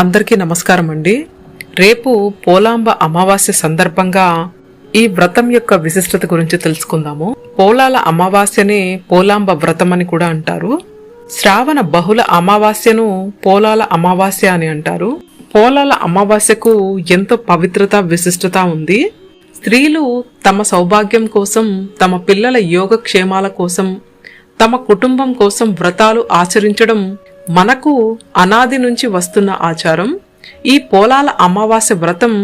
అందరికీ నమస్కారం అండి. రేపు పోలాంబ అమావాస్య సందర్భంగా ఈ వ్రతం యొక్క విశిష్టత గురించి తెలుసుకుందాము. పోలాల అమావాస్యనే పోలాంబ వ్రతం అని కూడా అంటారు. శ్రావణ బహుళ అమావాస్యను పోలాల అమావాస్య అని అంటారు. పోలాల అమావాస్యకు ఎంతో పవిత్రత విశిష్టత ఉంది. స్త్రీలు తమ సౌభాగ్యం కోసం తమ పిల్లల యోగక్షేమాల కోసం తమ కుటుంబం కోసం వ్రతాలు ఆచరించడం మనకు అనాది నుంచి వస్తున్న ఆచారం ఈ పోలాల అమావాస్య వ్రతం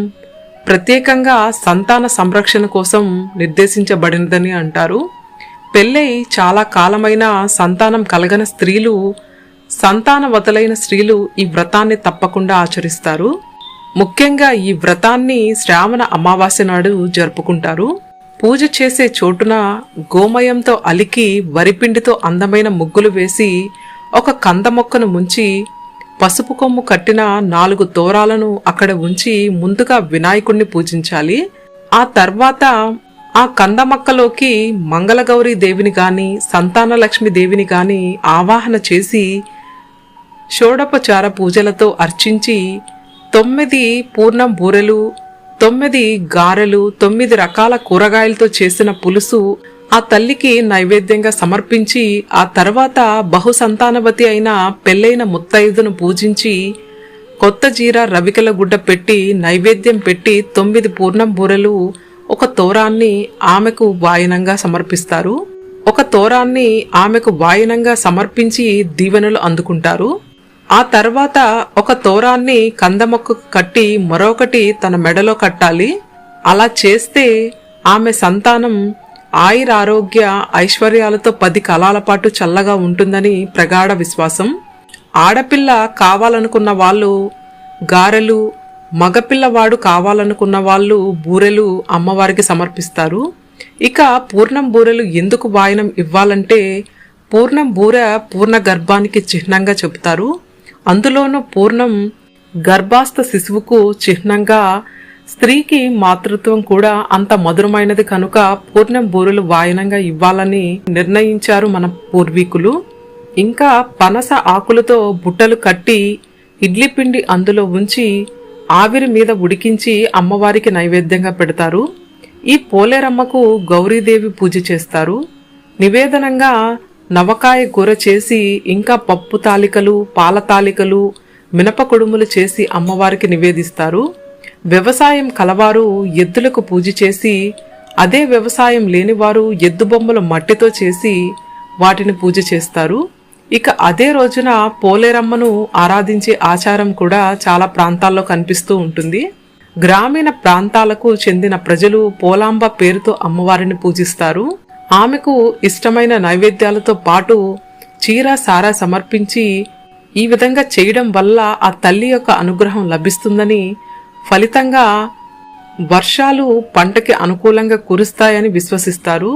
ప్రత్యేకంగా సంతాన సంరక్షణ కోసం నిర్దేశించబడినదని అంటారు. పెళ్ళై చాలా కాలమైన సంతానం కలగని స్త్రీలు సంతానవతలైన స్త్రీలు ఈ వ్రతాన్ని తప్పకుండా ఆచరిస్తారు. ముఖ్యంగా ఈ వ్రతాన్ని శ్రావణ అమావాస్య నాడు జరుపుకుంటారు. పూజ చేసే చోటున గోమయంతో అలికి వరిపిండితో అందమైన ముగ్గులు వేసి ఒక కంద మొక్కను ముంచి పసుపు కొమ్ము కట్టిన నాలుగు తోరాలను అక్కడ ఉంచి ముందుగా వినాయకుణ్ణి పూజించాలి. ఆ తర్వాత ఆ కంద మొక్కలోకి మంగళగౌరీ దేవిని గాని సంతానలక్ష్మి దేవిని గాని ఆవాహన చేసి షోడపచార పూజలతో అర్చించి తొమ్మిది పూర్ణం బూరెలు తొమ్మిది గారెలు తొమ్మిది రకాల కూరగాయలతో చేసిన పులుసు ఆ తల్లికి నైవేద్యంగా సమర్పించి ఆ తర్వాత బహుసంతానవతి అయిన పెళ్ళైన ముత్తైదును పూజించి కొత్త జీర రవికల గుడ్డ పెట్టి నైవేద్యం పెట్టి తొమ్మిది పూర్ణం బూరెలు ఒక తోరాన్ని ఆమెకు వాయనంగా సమర్పిస్తారు. ఒక తోరాన్ని ఆమెకు వాయనంగా సమర్పించి దీవెనలు అందుకుంటారు. ఆ తర్వాత ఒక తోరాన్ని కందమొక్కకు కట్టి మరొకటి తన మెడలో కట్టాలి. అలా చేస్తే ఆమె సంతానం ఆయురారోగ్య ఐశ్వర్యాలతో పది కాలాల పాటు చల్లగా ఉంటుందని ప్రగాఢ విశ్వాసం. ఆడపిల్ల కావాలనుకున్న వాళ్ళు గారెలు మగపిల్లవాడు కావాలనుకున్న వాళ్ళు బూరెలు అమ్మవారికి సమర్పిస్తారు. ఇక పూర్ణం బూరెలు ఎందుకు వాయనం ఇవ్వాలంటే పూర్ణం బూర పూర్ణ గర్భానికి చిహ్నంగా చెబుతారు. అందులోనూ పూర్ణం గర్భాస్థ శిశువుకు చిహ్నంగా స్త్రీకి మాతృత్వం కూడా అంత మధురమైనది కనుక పూర్ణం బూరెలు వాయనంగా ఇవ్వాలని నిర్ణయించారు మన పూర్వీకులు. ఇంకా పనస ఆకులతో బుట్టలు కట్టి ఇడ్లీ పిండి అందులో ఉంచి ఆవిరి మీద ఉడికించి అమ్మవారికి నైవేద్యంగా పెడతారు. ఈ పోలేరమ్మకు గౌరీదేవి పూజ చేస్తారు. నివేదనంగా నవకాయ కూర చేసి ఇంకా పప్పు తాలికలు పాల తాలికలు మినప కుడుములు చేసి అమ్మవారికి నివేదిస్తారు. వ్యవసాయం కలవారు ఎద్దులకు పూజ చేసి అదే వ్యవసాయం లేనివారు ఎద్దు బొమ్మలు మట్టితో చేసి వాటిని పూజ చేస్తారు. ఇక అదే రోజున పోలేరమ్మను ఆరాధించే ఆచారం కూడా చాలా ప్రాంతాల్లో కనిపిస్తూ ఉంటుంది. గ్రామీణ ప్రాంతాలకు చెందిన ప్రజలు పోలాంబ పేరుతో అమ్మవారిని పూజిస్తారు. ఆమెకు ఇష్టమైన నైవేద్యాలతో పాటు చీర సారా సమర్పించి ఈ విధంగా చేయడం వల్ల ఆ తల్లి యొక్క అనుగ్రహం లభిస్తుందని ఫలితంగా వర్షాలు పంటకి అనుకూలంగా కురుస్తాయని విశ్వసిస్తారు.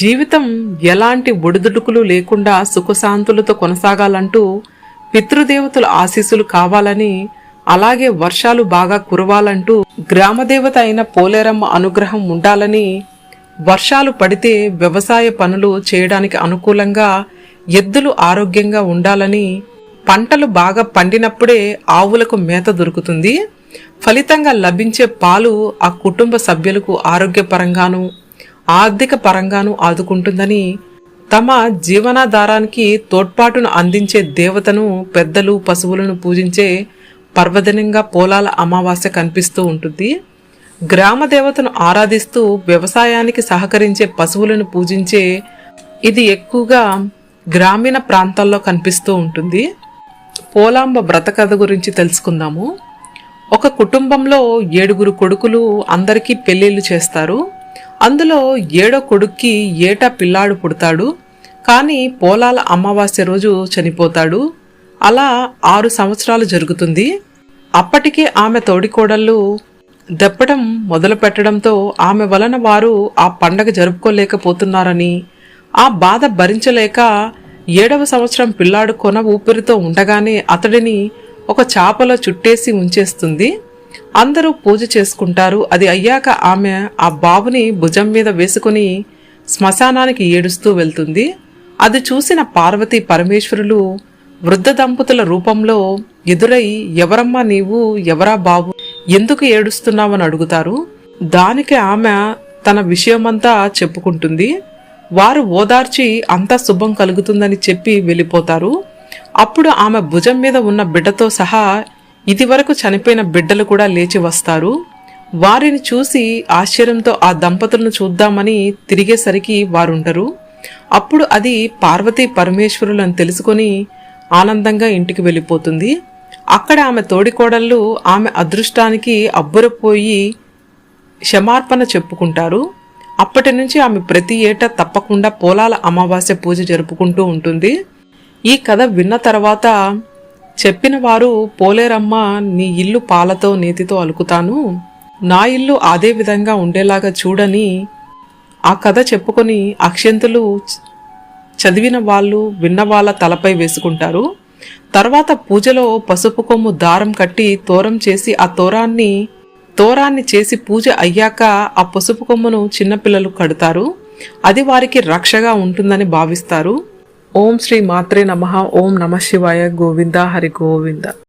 జీవితం ఎలాంటి ఒడిదుడుకులు లేకుండా సుఖశాంతులతో కొనసాగాలంటూ పితృదేవతల ఆశీస్సులు కావాలని అలాగే వర్షాలు బాగా కురవాలంటూ గ్రామదేవత అయిన పోలేరమ్మ అనుగ్రహం ఉండాలని వర్షాలు పడితే వ్యవసాయ పనులు చేయడానికి అనుకూలంగా ఎద్దులు ఆరోగ్యంగా ఉండాలని పంటలు బాగా పండినప్పుడే ఆవులకు మేత దొరుకుతుంది. ఫలితంగా లభించే పాలు ఆ కుటుంబ సభ్యులకు ఆరోగ్యపరంగాను ఆర్థిక పరంగాను ఆదుకుంటుందని తమ జీవనాధారానికి తోడ్పాటును అందించే దేవతను పెద్దలు పశువులను పూజించే పర్వదినంగా పోలాల అమావాస్య కనిపిస్తూ ఉంటుంది. గ్రామ దేవతను ఆరాధిస్తూ వ్యవసాయానికి సహకరించే పశువులను పూజించే ఇది ఎక్కువగా గ్రామీణ ప్రాంతాల్లో కనిపిస్తూ ఉంటుంది. పోలాంబ వ్రత కథ గురించి తెలుసుకుందాము. ఒక కుటుంబంలో ఏడుగురు కొడుకులు అందరికీ పెళ్ళిళ్ళు చేస్తారు. అందులో ఏడో కొడుక్కి ఏటా పిల్లాడు పుడతాడు. కానీ పోలాల అమావాస్య రోజు చనిపోతాడు. అలా ఆరు సంవత్సరాలు జరుగుతుంది. అప్పటికే ఆమె తోడికోడళ్ళు దెప్పడం మొదలు పెట్టడంతో ఆమె వలన వారు ఆ పండగ జరుపుకోలేకపోతున్నారని ఆ బాధ భరించలేక ఏడవ సంవత్సరం పిల్లాడు కొన ఊపిరితో ఉండగానే అతడిని ఒక చాపలో చుట్టేసి ఉంచేస్తుంది. అందరూ పూజ చేసుకుంటారు. అది అయ్యాక ఆమె ఆ బాబుని భుజం మీద వేసుకుని శ్మశానానికి ఏడుస్తూ వెళ్తుంది. అది చూసిన పార్వతి పరమేశ్వరులు వృద్ధ దంపతుల రూపంలో ఎదురై ఎవరమ్మా నీవు? ఎవరా బాబు? ఎందుకు ఏడుస్తున్నావని అడుగుతారు. దానికి ఆమె తన విషయమంతా చెప్పుకుంటుంది. వారు ఓదార్చి అంతా శుభం కలుగుతుందని చెప్పి వెళ్ళిపోతారు. అప్పుడు ఆమె భుజం మీద ఉన్న బిడ్డతో సహా ఇదివరకు చనిపోయిన బిడ్డలు కూడా లేచి వస్తారు. వారిని చూసి ఆశ్చర్యంతో ఆ దంపతులను చూద్దామని తిరిగేసరికి వారుంటారు అప్పుడు అది పార్వతీ పరమేశ్వరులను తెలుసుకొని ఆనందంగా ఇంటికి వెళ్ళిపోతుంది. అక్కడ ఆమె తోడికోడళ్ళు ఆమె అదృష్టానికి అబ్బురపోయి క్షమార్పణ చెప్పుకుంటారు. అప్పటి నుంచి ఆమె ప్రతి ఏటా తప్పకుండా పోలాల అమావాస్య పూజ జరుపుకుంటూ ఉంటుంది. ఈ కథ విన్న తర్వాత చెప్పిన వారు పోలేరమ్మ నీ ఇల్లు పాలతో నేతితో అలుకుతాను. నా ఇల్లు అదే విధంగా ఉండేలాగా చూడని ఆ కథ చెప్పుకొని అక్షంతులు చదివిన వాళ్ళు విన్న వాళ్ళ తలపై వేసుకుంటారు. తర్వాత పూజలో పసుపు కొమ్ము దారం కట్టి తోరం చేసి ఆ తోరాన్ని తోరాన్ని చేసి పూజ అయ్యాక ఆ పసుపు కొమ్మును చిన్నపిల్లలు కడతారు. అది వారికి రక్షగా ఉంటుందని భావిస్తారు. ఓం శ్రీ మాత్రే నమ. ఓం నమ శివాయ గోవింద. హరి గోవింద.